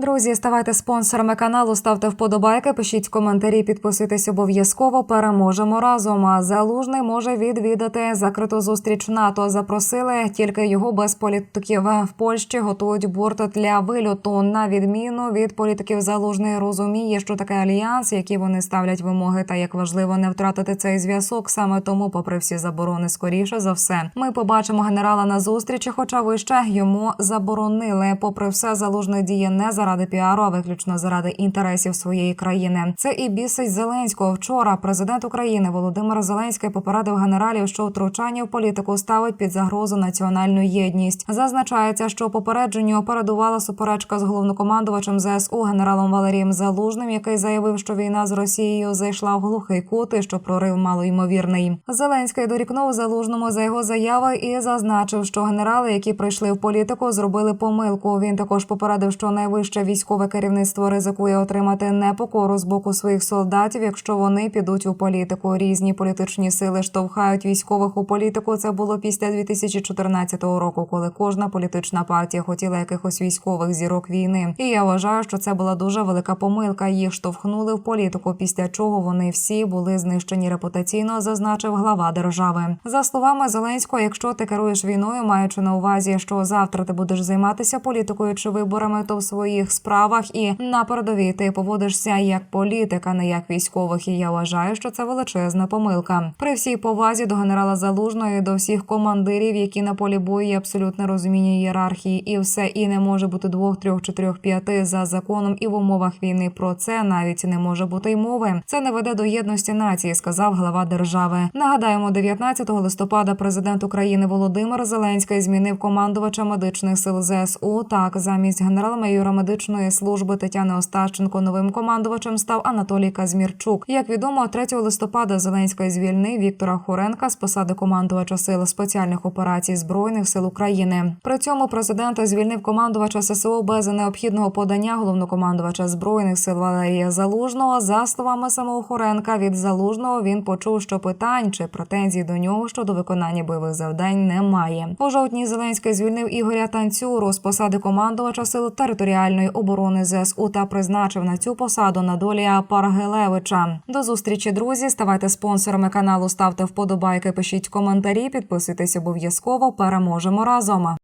Друзі, ставайте спонсорами каналу, ставте вподобайки, пишіть коментарі, підписуйтесь обов'язково. Переможемо разом. А Залужний може відвідати закриту зустріч НАТО. Запросили тільки його без політиків. В Польщі готують борт для вильоту. На відміну від політиків, залужний розуміє, що таке альянс, які вони ставлять вимоги, та як важливо не втратити цей зв'язок. Саме тому, попри всі заборони, скоріше за все, ми побачимо генерала на зустрічі, хоча вище йому заборонили. Попри все, залужний діє не заради піару, а виключно заради інтересів своєї країни. Це і бісить Зеленського. Вчора президент України Володимир Зеленський попередив генералів, що втручання в політику ставить під загрозу національну єдність. Зазначається, що попередженню передувала суперечка з головнокомандувачем ЗСУ генералом Валерієм Залужним, який заявив, що війна з Росією зайшла в глухий кут і що прорив малоймовірний. Зеленський дорікнув залужному за його заяви і зазначив, що генерали, які прийшли в політику, зробили помилку. Він також попередив, що найвище військове керівництво ризикує отримати непокору з боку своїх солдатів, якщо вони підуть у політику. Різні політичні сили штовхають військових у політику. Це було після 2014 року, коли кожна політична партія хотіла якихось військових зірок війни. І я вважаю, що це була дуже велика помилка. Їх штовхнули в політику, після чого вони всі були знищені репутаційно, зазначив глава держави. За словами Зеленського, якщо ти керуєш війною, маючи на увазі, що завтра ти будеш займатися політикою чи виборами, то в своїх справах і на передовій ти поводишся як політик, а не як військових. І я вважаю, що це величезна помилка. При всій повазі до генерала Залужного і до всіх командирів, які на полі бою є абсолютне розуміння ієрархії, і все і не може бути двох, трьох, чотирьох, п'яти за законом і в умовах війни. Про це навіть не може бути й мови. Це не веде до єдності нації, сказав глава держави. Нагадаємо, 19 листопада президент України Володимир Зеленський змінив командувача медичних сил ЗСУ. Так, замість генерал-майора медичної служби Тетяни Остащенко новим командувачем став Анатолій Казмірчук. Як відомо, 3 листопада Зеленський звільнив Віктора Хоренка з посади командувача сил спеціальних операцій збройних сил України. При цьому президент звільнив командувача ССО без необхідного подання головнокомандувача збройних сил Валерія Залужного. За словами самого Хоренка, від залужного він почув, що питань чи претензій до нього щодо виконання бойових завдань немає. У жовтні Зеленський звільнив Ігоря Танцюру з посади командувача сил територіальної оборони ЗСУ та призначив на цю посаду Надолія Паргелевича. До зустрічі, друзі. Ставайте спонсорами каналу, ставте вподобайки, пишіть коментарі, підписуйтесь обов'язково. Переможемо разом.